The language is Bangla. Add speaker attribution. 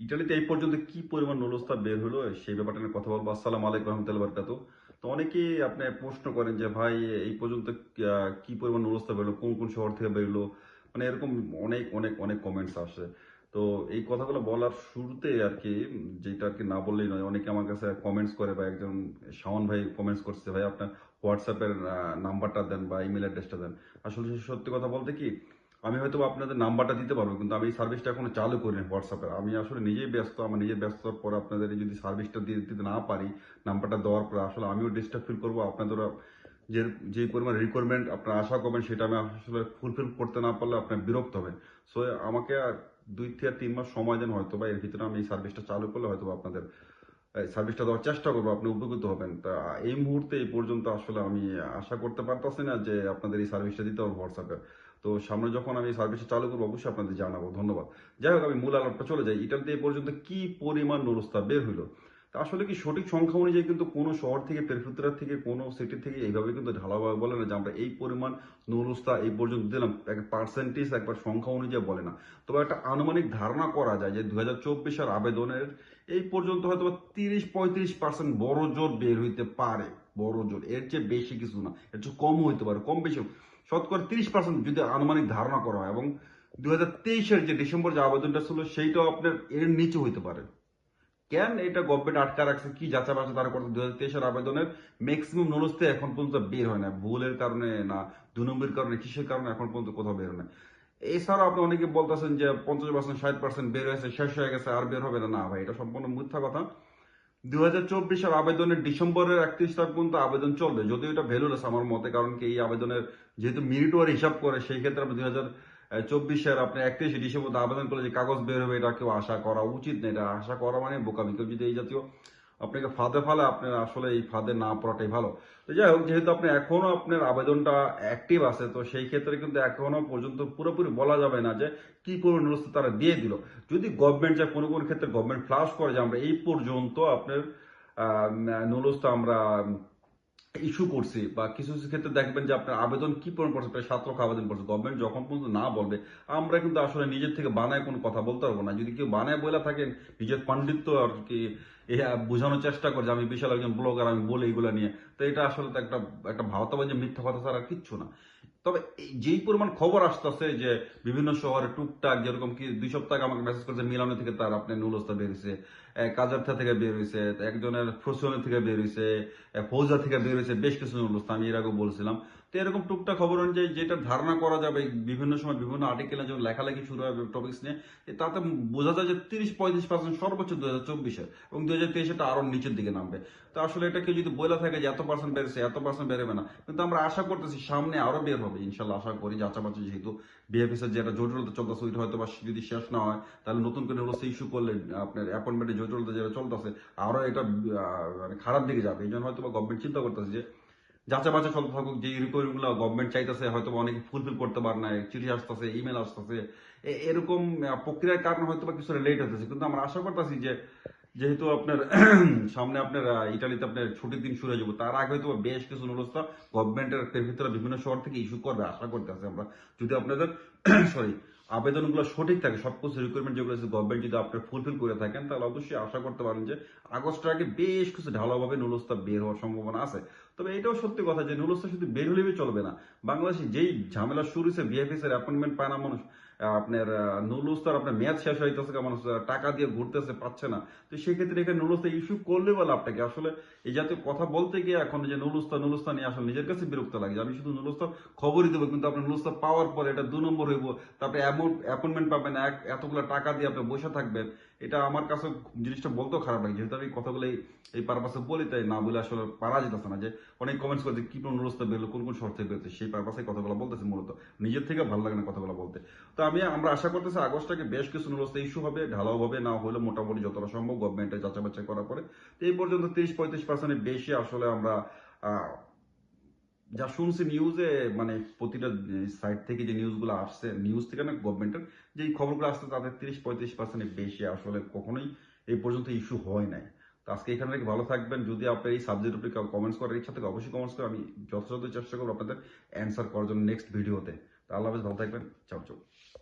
Speaker 1: ইটালিতে এই পর্যন্ত কি পরিমাণ নুলস্তা বের হলো, সেই ব্যাপারটা কথা বলব। আসসালাম আলাইকুম রহমতুল্লাহ বারকাতু তো অনেকেই আপনি প্রশ্ন করেন যে, ভাই, এই পর্যন্ত কি পরিমাণ নুলস্তা বেরোলো কোন কোন শহর থেকে বেরোলো মানে এরকম অনেক অনেক অনেক কমেন্টস আসে। তো এই কথাগুলো বলার শুরুতে আর কি, যেটা আর কি না বললেই নয়, অনেকে আমার কাছে কমেন্টস করে বা একজন শাওন ভাই কমেন্টস করছে, ভাই, আপনার হোয়াটসঅ্যাপের নাম্বারটা দেন বা ইমেল অ্যাড্রেসটা দেন। আসলে সত্যি কথা বলতে কি আমি হয়তো আপনাদের নাম্বারটা দিতে পারব, কিন্তু আমি এই সার্ভিসটা এখনও চালু করিনি হোয়াটসঅ্যাপে আমি আসলে নিজেই ব্যস্ত, আমার নিজের ব্যস্ততার পর আপনাদের যদি সার্ভিসটা দিয়ে দিতে না পারি, নাম্বারটা দেওয়ার পরে আসলে আমিও ডিস্টার্ব ফিল করব। আপনাদের যে যে পরিমাণ রিকোয়ারমেন্ট আপনারা আশা করবেন, সেটা আমি আসলে ফুলফিল করতে না পারলে আপনার বিরক্ত হবেন সো আমাকে আর দুই থেকে তিন মাস সময় দেন হয়তো বা এর ভিতরে আমি এই সার্ভিসটা চালু করলে হয়তো আপনাদের সার্ভিসটা দেওয়ার চেষ্টা করব, আপনি উপকৃত হবেন। তা এই মুহূর্তে এই পর্যন্ত আসলে আমি আশা করতে পারতেছি না যে আপনাদের এই সার্ভিসটা দিতে হবে হোয়াটসঅ্যাপে তো সামনে যখন আমি সার্ভিসটা চালু করব, অবশ্যই আপনাদের জানাব। ধন্যবাদ। যাই হোক, আমি মূল আলাপটা চলে যাই। ইটালিতে এই পর্যন্ত কি পরিমাণ নুরস্তা বের হইল তা আসলে কি সঠিক সংখ্যা অনুযায়ী কিন্তু কোনো শহর থেকে পেরফুত্রা থেকে, কোনো সিটি থেকে এইভাবে কিন্তু ঢালাভাবে বলে না যে আমরা এই পরিমাণ নুরস্তা এই পর্যন্ত দিলাম। এক পার্সেন্টেজ একবার সংখ্যা অনুযায়ী বলে না। তবে একটা আনুমানিক ধারণা করা যায় যে দু হাজার চব্বিশের আবেদনের এই পর্যন্ত হয়তো তিরিশ পঁয়ত্রিশ পার্সেন্ট বড় জোর বের হইতে পারে। বড় জোর। এর চেয়ে বেশি কিছু না। এর চেয়ে কম হইতে পারে, কম বেশি শতকরা তিরিশ পার্সেন্ট যদি আনুমানিক ধারণা করা হয় এবং দু হাজার তেইশের যে ডিসেম্বর যে আবেদনটা ছিল, সেইটাও আপনার এর নিচে হইতে পারে। কেন এটা গভর্নমেন্ট আটকা রাখছে, কি যাচাই বাছা তারা করছে? দুই হাজার তেইশের আবেদনের ম্যাক্সিমাম নলস্তে এখন পর্যন্ত বের হয় না। ভুলের কারণে না দু নম্বরের কারণে, কিসের কারণে এখন পর্যন্ত কোথাও বের হয় না। এছাড়া আপনি অনেকে বলতেছেন যে পঞ্চাশ পার্সেন্ট ষাট পার্সেন্ট বের হয়েছে, শেষ হয়ে গেছে, আর বের হবে না। না ভাই, এটা সম্পূর্ণ মিথ্যা কথা। দুই হাজার চব্বিশের আবেদনের ডিসেম্বরের একত্রিশ তারিখ পর্যন্ত আবেদন চলবে। যদিও এটা ভ্যালুলেস আমার মতে, কারণ কি এই আবেদনের যেহেতু মিনিট ওয়ার হিসাব করে, সেই ক্ষেত্রে আপনি দুই হাজার চব্বিশের আপনি একত্রিশে ডিসেম্বর আবেদন করলে যে কাগজ বের হবে, এটা কেউ আশা করা উচিত না। এটা আশা করা মানে বোকামি। কেউ যদি এই জাতীয় আপনাকে ফাঁদে ফালে আপনার আসলে এই ফাঁদে না পড়াটাই ভালো। তো যাই হোক, যেহেতু আপনি এখনও আপনার আবেদনটা অ্যাক্টিভ আছে, তো সেই ক্ষেত্রে কিন্তু এখনও পর্যন্ত পুরোপুরি বলা যাবে না যে কি কোনো নিরস্ত তারা দিয়ে দিল। যদি গভর্নমেন্ট যা কোনো কোনো ক্ষেত্রে গভর্নমেন্ট ফ্লাশ করে যে আমরা এই পর্যন্ত আপনার নুরস্ত আমরা ইস্যু করছি বা কিছু কিছু ক্ষেত্রে দেখবেন যে আপনার আবেদন কি পরিমাণ করছে প্রায় সাত লক্ষ আবেদন করছে গভর্নমেন্ট যখন পর্যন্ত না বলবে, আমরা কিন্তু আসলে নিজের থেকে বানায় কোনো কথা বলতে পারব না। যদি কেউ বানায় বলে থাকেন, নিজের পাণ্ডিত্য আর কি বোঝানোর চেষ্টা করে যে আমি বিশাল একজন ব্লগার, আমি বলে এইগুলো নিয়ে। তো এটা আসলে তো একটা একটা যে মিথ্যা কথা ছাড়া আর কিচ্ছু না। তবে যেই পরিমাণ খবর আসতেছে যে বিভিন্ন শহরে টুকটাক যেরকম কি দুই সপ্তাহ আমাকে মেসেজ করেছে মিলানো থেকে তার আপনার নুলস্তা বেরিয়েছে। কাজারথা থেকে বের হয়েছে একজনের ফ্রসনের থেকে বের হয়েছে ফৌজা থেকে বের হয়েছে বেশ কিছু নুলস্তা আমি এর আগে বলছিলাম। তো এরকম টুকটাক খবর অনুযায়ী যেটা ধারণা করা যাবে বিভিন্ন সময় বিভিন্ন আর্টিকেলে যখন লেখালেখি শুরু হবে টপিক্স নিয়ে তাতে বোঝা যায় যে তিরিশ পঁয়ত্রিশ পার্সেন্ট সর্বোচ্চ দু হাজার চব্বিশে এবং দু হাজার তেইশে আরও নিচের দিকে নামবে। তো আসলে এটা কেউ যদি বলে থাকে যে এত পার্সেন্ট বেড়েছে, এত পার্সেন্ট বেরোবে না, কিন্তু আমরা আশা করতেছি সামনে আরও বের হবে ইনশাল্লাহ আশা করি যাচাবাচি যেহেতু বিএফএস এর যেটা জটিলতা চলতেছে, ওইটা হয়তো বা যদি শেষ না হয়, তাহলে নতুন করে ইস্যু করলে আপনার অ্যাপয়েন্টমেন্টের জটিলতা যেটা চলতেছে, আরও এটা মানে খারাপ দিকে যাবে। এই জন্য হয়তো গভর্নমেন্ট চিন্তা করতেছে যে, যাচা বাচা চলতে থাকুক যে রিকোয়ারি গুলো গভর্নমেন্ট চাইতেছে হয়তো অনেকে ফুলফিল করতে পারে না চিঠি আসতেছে ইমেল আসতেছে। এরকম প্রক্রিয়ার কারণে হয়তো বা কিছু লেট হতেছে। কিন্তু আমরা আশা করতেছি যে, যেহেতু আপনার, সামনে আপনার ইটালিতে আপনার ছুটির দিন শুরু হয়ে যাব, তার আগে হয়তো বেশ কিছু ব্যবস্থা গভর্নমেন্টের ভিতরে বিভিন্ন শহর থেকে ইস্যু করবে, আশা করতেছি আমরা। যদি আপনাদের সরি আবেদনগুলো সঠিক থাকে, সব কিছু রিকোয়ারমেন্ট যেগুলো আছে গভর্নমেন্ট যদি আপনার ফুলফিল করে থাকেন, তাহলে অবশ্যই আশা করতে পারেন যে আগস্টের আগে বেশ কিছু ঢালোভাবে নুলস্তা বের হওয়ার সম্ভাবনা আছে। তবে এটাও সত্যি কথা যে নুলস্তা শুধু বের হলেই চলবে না। বাংলাদেশে যেই ঝামেলা শুরু হয়েছে বিএফএস এর অ্যাপয়েন্টমেন্ট পায় না মানুষ। আহ, নুলুস তো আপনার মেয়াদ শেষ হইতেছে মানুষ টাকা দিয়ে ঘুরতেছে পাচ্ছে না। তো সেক্ষেত্রে এখানে নুলুস্তা ইস্যু করলে বলে আপনাকে। আসলে এই জাতীয় কথা বলতে গিয়ে এখন যে নুলুস্তা নুলুস্তা নিয়ে আসলে নিজের কাছে বিরক্ত লাগে আমি শুধু নুলুস্ত খবরই দেবো কিন্তু আপনার নুলুস্তা পাওয়ার পরে এটা দু নম্বর হইব। তারপরে অ্যামাউন্ট অ্যাপয়েন্টমেন্ট পাবেন এক এতগুলো টাকা দিয়ে আপনি বসে থাকবেন এটা আমার কাছে জিনিসটা বলতেও খারাপ লাগে। যেহেতু আমি কথাগুলো এই- পারপাসে বলি, তাই না বলে আসলে পারা যেতেছে না। যে অনেক কমেন্টস করে কি কোন নুলস্তা বেরোলো কোন কোন শর্তে বেরোচ্ছে? সেই পারপাসে কথাগুলো বলতেছে মূলত। নিজের থেকে ভালো লাগে না কথাগুলো বলতে। তো আমি, আমরা আশা করতেছি আগস্টটাকে বেশ কিছু নুলস্তা ইস্যু হবে, ঢালাও হবে, না হলে মোটামুটি যতটা সম্ভব গভর্নমেন্টের যাচাই বাছাই করার পরে। তো এই পর্যন্ত তিরিশ পঁয়ত্রিশ পার্সেন্টের বেশি আসলে আমরা যা শুনছি নিউজে মানে প্রতিটা সাইট থেকে যে নিউজগুলো আসছে নিউজ থেকে না গভর্নমেন্টের যে খবরগুলো আসছে তাদের তিরিশ পঁয়ত্রিশ পার্সেন্টের বেশি আসলে কখনোই এই পর্যন্ত ইস্যু হয় নাই। তো আজকে এখানে থেকে ভালো থাকবেন। যদি আপনার এই সাবজেক্ট উপরে কমেন্টস করার ইচ্ছা থাকে, অবশ্যই কমেন্টস করে আমি যথাযথ চেষ্টা করব আপনাদের অ্যান্সার করার জন্য নেক্সট ভিডিওতে তো। আল্লাহ ভালো থাকবেন। চাও চাও।